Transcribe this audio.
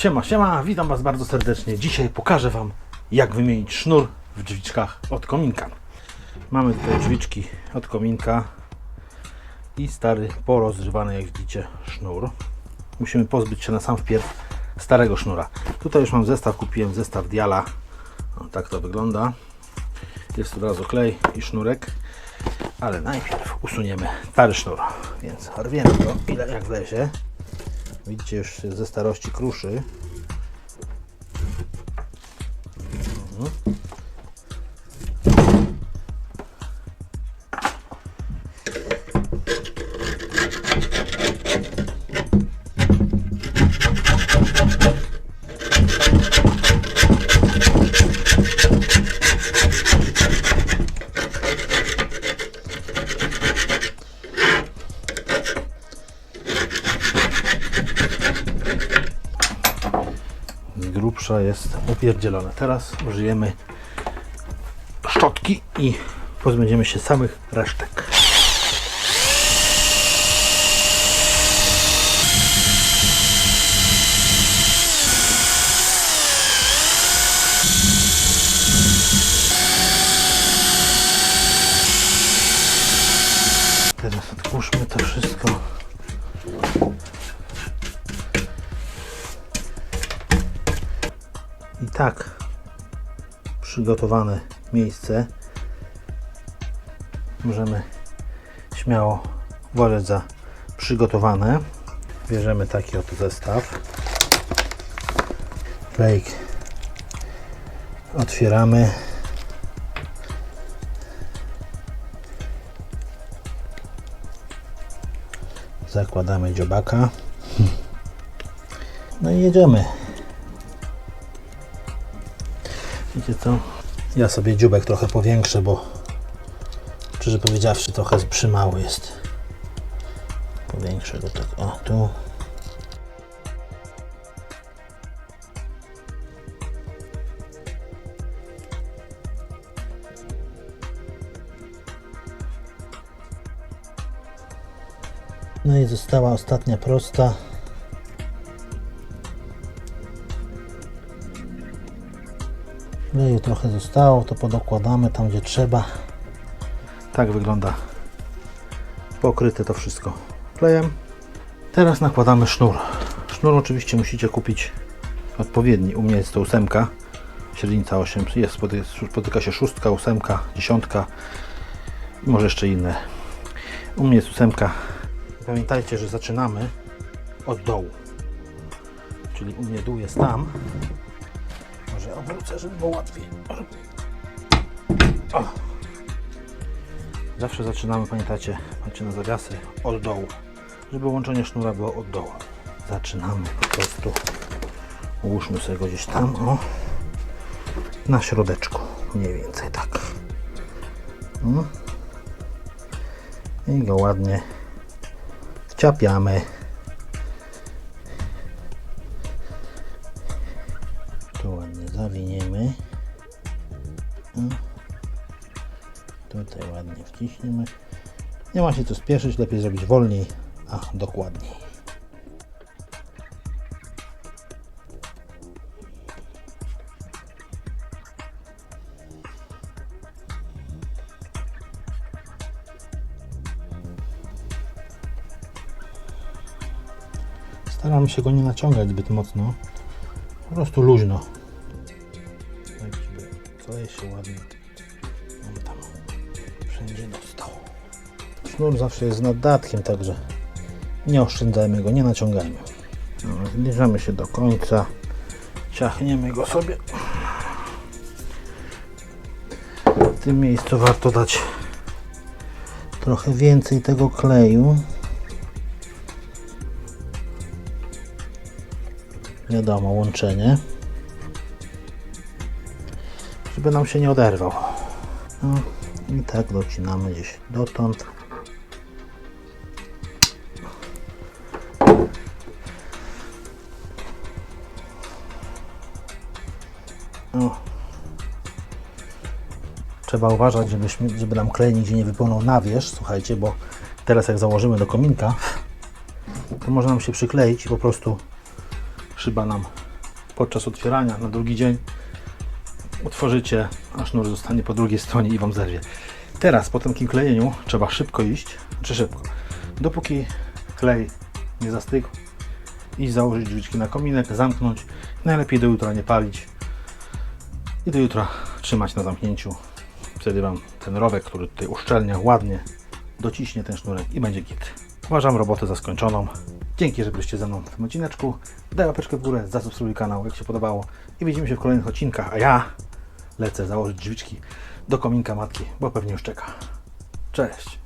Siema, siema, witam Was bardzo serdecznie. Dzisiaj pokażę Wam, jak wymienić sznur w drzwiczkach od kominka. Mamy tutaj drzwiczki od kominka i stary, porozrywany, jak widzicie, sznur. Musimy pozbyć się na sam wpierw starego sznura. Tutaj już mam zestaw, kupiłem zestaw Diala. O, tak to wygląda. Jest tu razu klej i sznurek. Ale najpierw usuniemy stary sznur. Więc rwiemy go, ile jak wlezie. Widzicie, już ze starości kruszy. Mhm. Jest upierdzielone. Teraz użyjemy szczotki i pozbędziemy się samych resztek. Tak przygotowane miejsce możemy śmiało uważać za przygotowane. Bierzemy taki oto zestaw. Klejk otwieramy. Zakładamy dziobaka. No i jedziemy. Wiecie co? Ja sobie dziubek trochę powiększę, bo szczerze powiedziawszy trochę przymały jest. Powiększę go tak, o tu. No i została ostatnia prosta. Kleju trochę zostało, to podokładamy tam gdzie trzeba. Tak wygląda pokryte to wszystko klejem. Teraz nakładamy sznur. Sznur oczywiście musicie kupić odpowiedni. U mnie jest to ósemka, średnica 8, jest, spoty- spotyka się szóstka, ósemka, dziesiątka i może jeszcze inne. U mnie jest ósemka. Pamiętajcie, że zaczynamy od dołu. Czyli u mnie dół jest tam, obrócę, żeby było łatwiej. O. Zawsze zaczynamy, pamiętacie, macie na zawiasy od dołu, żeby łączenie sznura było od dołu. Zaczynamy po prostu, ułóżmy sobie go gdzieś tam, o, na środeczku, mniej więcej tak. Mm. I go ładnie wciapiamy. Zawiniemy. O. Tutaj ładnie wciśniemy. Nie ma się co spieszyć, lepiej zrobić wolniej, a dokładniej. Staramy się go nie naciągać zbyt mocno. Po prostu luźno. Kleje się ładnie on tam wszędzie dostał. Sznur zawsze jest naddatkiem, także nie oszczędzajmy go, nie naciągajmy. No, zbliżamy się do końca. Ciachniemy go sobie. W tym miejscu warto dać trochę więcej tego kleju. Wiadomo, łączenie. Żeby nam się nie oderwał. No, I tak docinamy gdzieś dotąd. O. Trzeba uważać, żebyśmy, żeby nam klej nigdzie nie wypłynął na wierzch, słuchajcie, bo teraz jak założymy do kominka, to może nam się przykleić i po prostu szyba nam podczas otwierania na drugi dzień otworzycie, a sznur zostanie po drugiej stronie i Wam zerwie. Teraz po tym klejeniu trzeba szybko iść, czy szybko, dopóki klej nie zastygł i założyć drzwiczki na kominek, zamknąć, najlepiej do jutra nie palić i do jutra trzymać na zamknięciu. Wtedy Wam ten rowek, który tutaj uszczelnia ładnie, dociśnie ten sznurek i będzie git. Uważam robotę za skończoną. Dzięki, że byliście ze mną w tym odcineczku. Daj łapeczkę w górę, zasubskrybuj kanał, jak się podobało i widzimy się w kolejnych odcinkach, a ja lecę założyć drzwiczki do kominka matki, bo pewnie już czeka. Cześć!